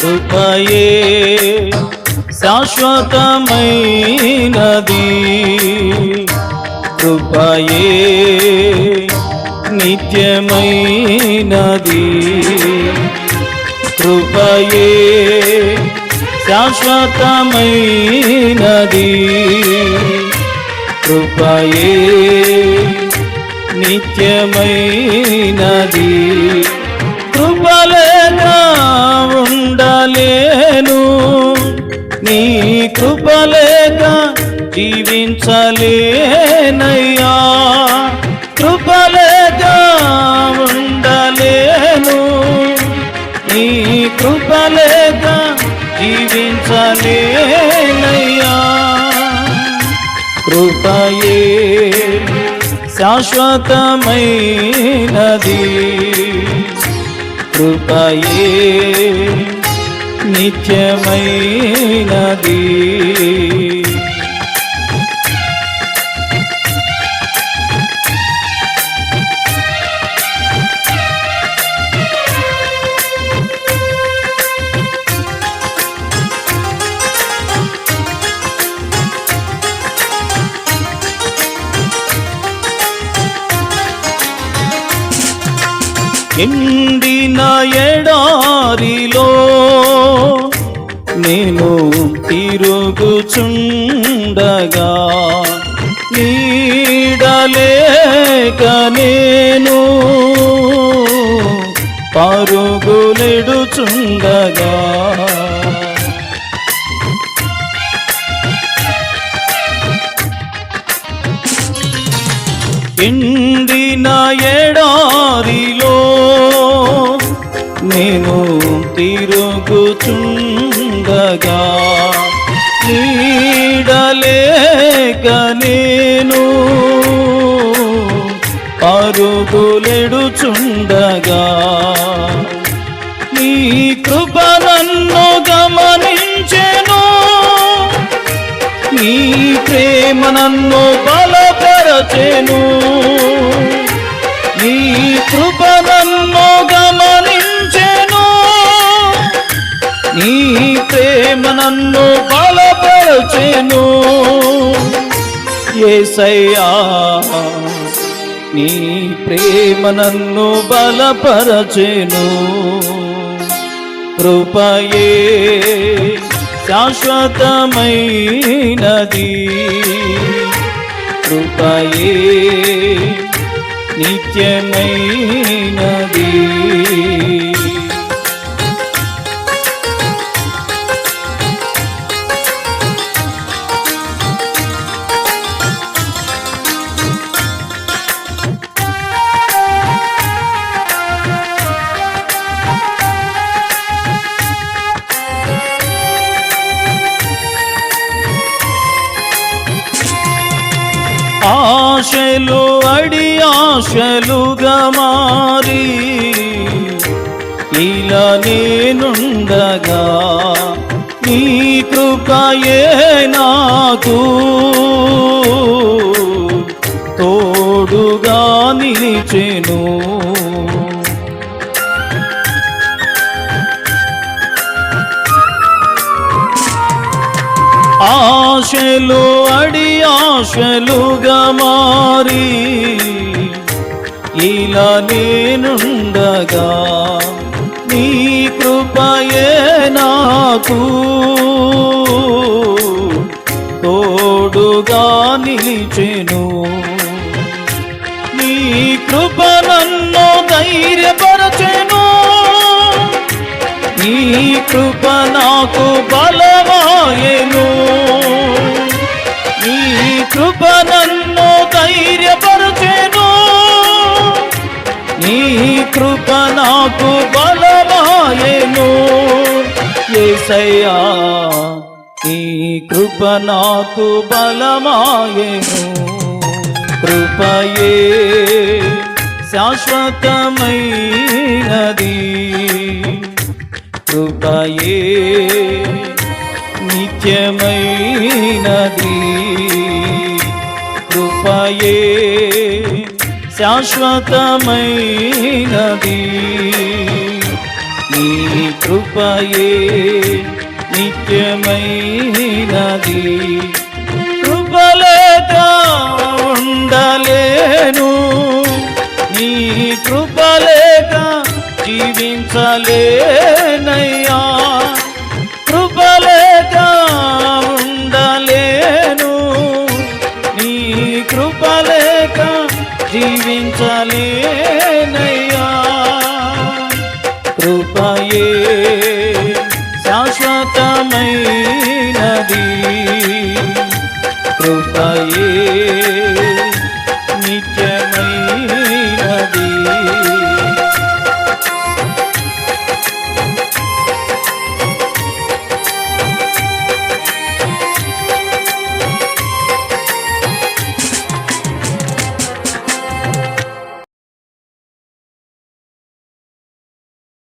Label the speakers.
Speaker 1: కృపయే శాశ్వతమైనది. కృపయే నిత్యమైనది. కృపయే శాశ్వతమైనది. కృపయే నిత్యమైనది. కృపలే కృపలేగా జీవించలేనయ్యా. కృపలేగా ఉండలేను. నీ కృపలేగా జీవించలేనయ్యా. కృపయే శాశ్వతమైనది. కృపయే నిత్యమైనది. ఎండిన ఎడారిలో నేను తిరుగుచుండగా నీడలేక నేను పరుగులెడుచుండగా. ఎండిన ఎడారిలో తిరుగుచుండగా నీడలేక నేను పరుగులెడుచుండగా నీ కృప నన్ను గమనించెను. నీ ప్రేమ నన్ను బలపరచెను. నీ కృప ఏసయ్యా నీ ప్రేమ నన్ను బలపరచెను. కృపయే శాశ్వతమైనది. కృపయే నిత్యమైనది. ఆశలు అడి ఆశలుగా మారి ఇలా నేనుండగా నీ కృపయే నాకు తోడుగా నిలిచెను. ఆ ఆశలు అడి ఆశలుగా మారి ఇలా నేనుండగా నీ కృపయే నాకు. తోడుగా నిలిచెను. నీ కృప నన్ను ధైర్యపరచెను. నీ కృప నాకు బలమాయను నాకు బలమాయెను ఏసయ్యా నీ కృప నాకు బలమాయను కృపయే శాశ్వతమైనది. కృపయే నిత్యమైనది. కృపయే శాశ్వతమైనది. కృపయే నిత్యమైనది. కృపలేట ఉండలేను నీ కృపలేక జీవించలేనయ్యా. కృపలేట ఉండలేను నీ కృపలేక జీవించలే శాశ్వతమైనది కృపయే